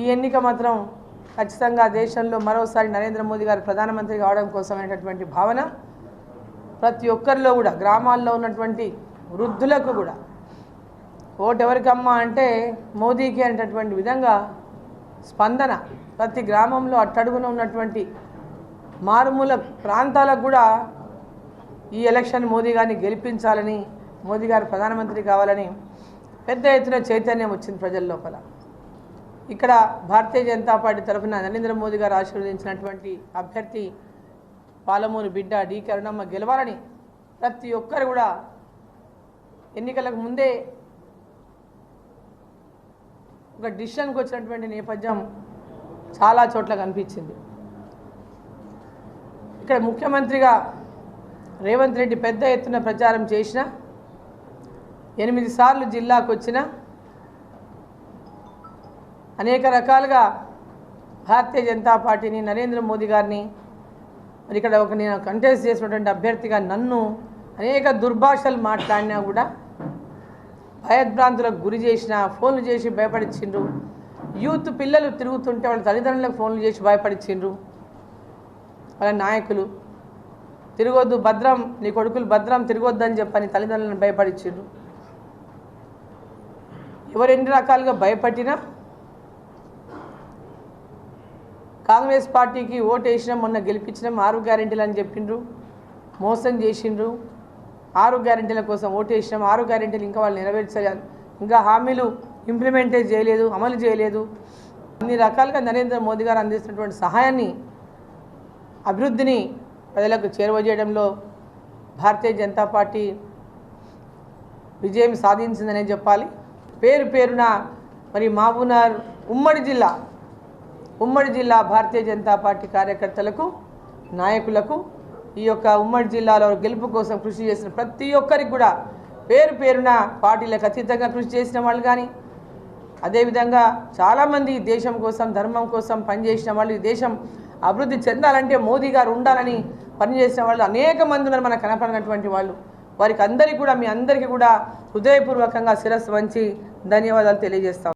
ఈ ఎన్నిక మాత్రం ఖచ్చితంగా దేశంలో మరోసారి నరేంద్ర మోదీ గారు ప్రధానమంత్రి కావడం కోసమైనటువంటి భావన ప్రతి ఒక్కరిలో కూడా గ్రామాల్లో ఉన్నటువంటి వృద్ధులకు కూడా. ఓటెవరికమ్మా అంటే మోదీకి అనేటటువంటి విధంగా స్పందన. ప్రతి గ్రామంలో అట్టడుగున ఉన్నటువంటి మారుమూల ప్రాంతాలకు కూడా ఈ ఎలక్షన్ మోదీ గారిని గెలిపించాలని మోదీ గారు ప్రధానమంత్రి కావాలని పెద్ద ఎత్తున చైతన్యం వచ్చింది ప్రజల లోపల. ఇక్కడ భారతీయ జనతా పార్టీ తరఫున నరేంద్ర మోదీ గారు ఆశీర్వదించినటువంటి అభ్యర్థి పాలమూరు బిడ్డ డి కరుణమ్మ గెలవాలని ప్రతి ఒక్కరు కూడా ఎన్నికలకు ముందే ఒక డిసిషన్కి వచ్చినటువంటి నేపథ్యం చాలా చోట్ల కనిపించింది. ఇక్కడ ముఖ్యమంత్రిగా రేవంత్ రెడ్డి పెద్ద ఎత్తున ప్రచారం చేసిన ఎనిమిది సార్లు జిల్లాకు వచ్చిన అనేక రకాలుగా భారతీయ జనతా పార్టీని నరేంద్ర మోదీ గారిని మరి ఇక్కడ ఒక నేను కంటెస్ట్ చేసినటువంటి అభ్యర్థిగా నన్ను అనేక దుర్భాషలు మాట్లాడినా కూడా భయభ్రాంతులకు గురి చేసిన ఫోన్లు చేసి భయపడిచ్చిండ్రు. యూత్ పిల్లలు తిరుగుతుంటే వాళ్ళ తల్లిదండ్రులకు ఫోన్లు చేసి భయపడిచ్చిండ్రు. వాళ్ళ నాయకులు తిరగొద్దు భద్రం నీ కొడుకులు భద్రం తిరగొద్దని చెప్పని తల్లిదండ్రులను భయపడిచ్చిండ్రు. ఎవరు ఎన్ని రకాలుగా భయపట్టినా కాంగ్రెస్ పార్టీకి ఓటు వేసినాం మొన్న గెలిపించినాం ఆరు గ్యారెంటీలు అని చెప్పిండ్రు మోసం చేసిండ్రు. ఆరు గ్యారెంటీల కోసం ఓటు వేసినాం ఆరు గ్యారెంటీలు ఇంకా వాళ్ళు నెరవేర్చలేదు ఇంకా హామీలు ఇంప్లిమెంటే చేయలేదు అమలు చేయలేదు. అన్ని రకాలుగా నరేంద్ర మోదీ గారు అందిస్తున్నటువంటి సహాయాన్ని అభివృద్ధిని ప్రజలకు చేరువజేయడంలో భారతీయ జనతా పార్టీ విజయం సాధించిందనే చెప్పాలి. పేరు పేరున మరి మహబూబ్నగర్ ఉమ్మడి జిల్లా ఉమ్మడి జిల్లా భారతీయ జనతా పార్టీ కార్యకర్తలకు నాయకులకు ఈ యొక్క ఉమ్మడి జిల్లాలో గెలుపు కోసం కృషి చేసిన ప్రతి ఒక్కరికి కూడా పేరు పేరున పార్టీలకు అతీతంగా కృషి చేసిన వాళ్ళు కానీ అదేవిధంగా చాలామంది దేశం కోసం ధర్మం కోసం పనిచేసిన వాళ్ళు ఈ దేశం అభివృద్ధి చెందాలంటే మోదీ గారు ఉండాలని పనిచేసిన వాళ్ళు అనేక మంది ఉన్నారు మనకు కనపడినటువంటి వాళ్ళు. వారికి అందరికీ కూడా మీ అందరికీ కూడా హృదయపూర్వకంగా శిరస్సు వంచి ధన్యవాదాలు తెలియజేస్తాం.